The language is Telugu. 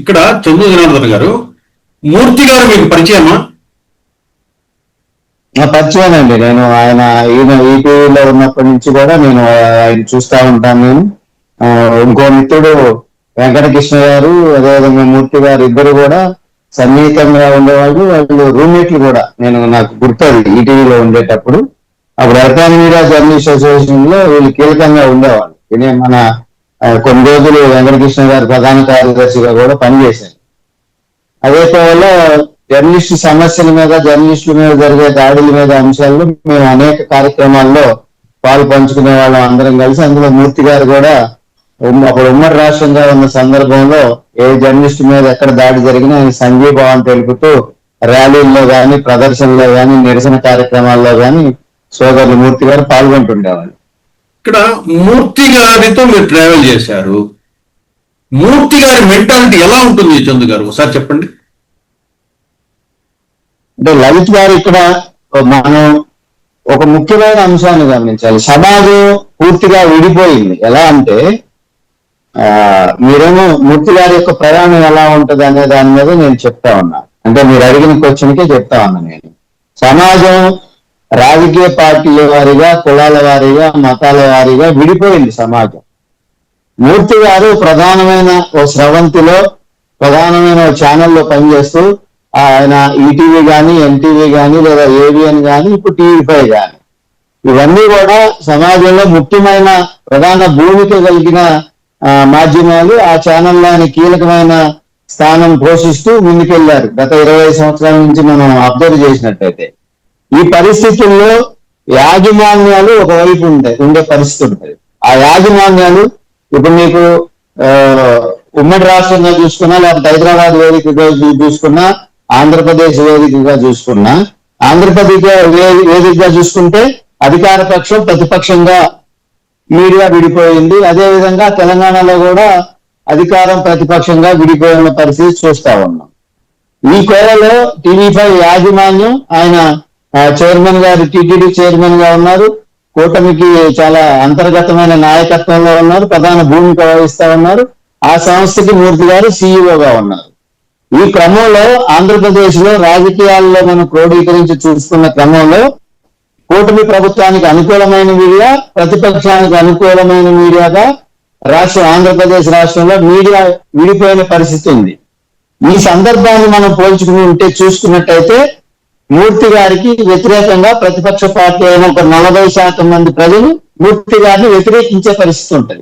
ఇక్కడ చందు జనార్దన్ గారు మూర్తి గారు మీకు పరిచయమా? నా పరిచయం అండి. నేను ఆయన ఈయన ఈటీవీలో ఉన్నప్పటి నుంచి కూడా నేను ఆయన చూస్తా ఉంటాను నేను. ఇంకో మిత్రుడు వెంకటకృష్ణ గారు అదేవిధంగా మూర్తి గారు ఇద్దరు కూడా సన్నిహితంగా ఉండేవాళ్ళు. వాళ్ళు రూమ్మేట్లు కూడా. నేను నాకు గుర్తుంది ఈటీవీలో ఉండేటప్పుడు. అప్పుడు ఎలక్ట్రానిక్ మీడియా జర్నలిస్ట్ అసోసియేషన్లో వీళ్ళు కీలకంగా ఉండేవాళ్ళు. ఇది మన కొన్ని రోజులు వెంకటకృష్ణ గారు ప్రధాన కార్యదర్శిగా కూడా పనిచేశారు. అదే వల్ల జర్నలిస్టు సమస్యల మీద జర్నలిస్టుల మీద జరిగే దాడుల మీద అంశాల్లో మేము అనేక కార్యక్రమాల్లో పాలు పంచుకునే వాళ్ళం అందరం కలిసి. అందులో మూర్తి గారు కూడా అప్పుడు ఉమ్మడి రాష్ట్రంగా ఉన్న సందర్భంలో ఏ జర్నలిస్ట్ మీద ఎక్కడ దాడి జరిగినా ఆయన సంఘీభావం తెలుపుతూ ర్యాలీల్లో కానీ ప్రదర్శనలో కానీ నిరసన కార్యక్రమాల్లో కానీ సోదరులు మూర్తి గారు పాల్గొంటుండేవాళ్ళు. ఇక్కడ మూర్తి గారితో మీరు ట్రావెల్ చేశారు. మూర్తి గారి మెంటాలిటీ ఎలా ఉంటుంది చందు గారు? ఒకసారి చెప్పండి. అంటే లలిత్ గారు ఇక్కడ మనం ఒక ముఖ్యమైన అంశాన్ని గమనించాలి. సమాజం పూర్తిగా విడిపోయింది. ఎలా అంటే ఆ మీరేమో మూర్తి గారి యొక్క ప్రయాణం ఎలా ఉంటది అనే దాని మీద నేను చెప్తా ఉన్నా. అంటే మీరు అడిగిన క్వశ్చన్కే చెప్తా ఉన్నా నేను. సమాజం రాజకీయ పార్టీల వారిగా కులాల వారిగా మతాల వారిగా విడిపోయింది సమాజం. మూర్తి గారు ప్రధానమైన ఓ స్రవంతిలో ప్రధానమైన ఓ ఛానల్లో పనిచేస్తూ ఆయన ఈటీవీ గాని ఎన్టీవీ గాని లేదా ఏవిఎన్ గాని ఇప్పుడు టీవీ ఫైవ్ గాని. ఇవన్నీ కూడా సమాజంలో ముఖ్యమైన ప్రధాన భూమిక కలిగిన ఆ, మాధ్యమాలు. ఆ ఛానల్లోని కీలకమైన స్థానం పోషిస్తూ ముందుకెళ్ళారు. గత ఇరవై సంవత్సరాల నుంచి మనం అబ్జర్వ్ చేసినట్టయితే. ఈ పరిస్థితుల్లో యాజమాన్యాలు ఒకవైపు ఉండే ఉండే పరిస్థితి ఉంటుంది. ఆ యాజమాన్యాలు ఇప్పుడు మీకు ఉమ్మడి రాష్ట్రంగా చూసుకున్నా లేకపోతే హైదరాబాద్ వేదికగా చూసుకున్నా ఆంధ్రప్రదేశ్ వేదికగా చూసుకున్నా ఆంధ్రప్రదేశ్ వేదికగా చూసుకుంటే అధికార పక్షం ప్రతిపక్షంగా మీడియా విడిపోయింది. అదేవిధంగా తెలంగాణలో కూడా అధికారం ప్రతిపక్షంగా విడిపోయిన పరిస్థితి చూస్తా ఉన్నాం. ఈ కోరలో టీవీ ఫైవ్ యాజమాన్యం ఆయన చైర్మన్ గారు టీటీడీ చైర్మన్గా ఉన్నారు. కూటమికి చాలా అంతర్గతమైన నాయకత్వంలో ఉన్నారు. ప్రధాన భూమిక వహిస్తా ఉన్నారు. ఆ సంస్థకి మూర్తి గారు సీఈఓగా ఉన్నారు. ఈ క్రమంలో ఆంధ్రప్రదేశ్లో రాజకీయాల్లో మనం క్రోడీకరించి చూసుకున్న క్రమంలో కూటమి ప్రభుత్వానికి అనుకూలమైన మీడియా ప్రతిపక్షానికి అనుకూలమైన మీడియాగా రాష్ట్రం ఆంధ్రప్రదేశ్ రాష్ట్రంలో మీడియా విడిపోయిన పరిస్థితి ఉంది. ఈ సందర్భాన్ని మనం పోల్చుకుని ఉంటే చూసుకున్నట్టయితే మూర్తి గారికి వ్యతిరేకంగా ప్రతిపక్ష పార్టీ అయిన ఒక నలభై శాతం మంది ప్రజలు మూర్తి గారిని వ్యతిరేకించే పరిస్థితి ఉంటుంది.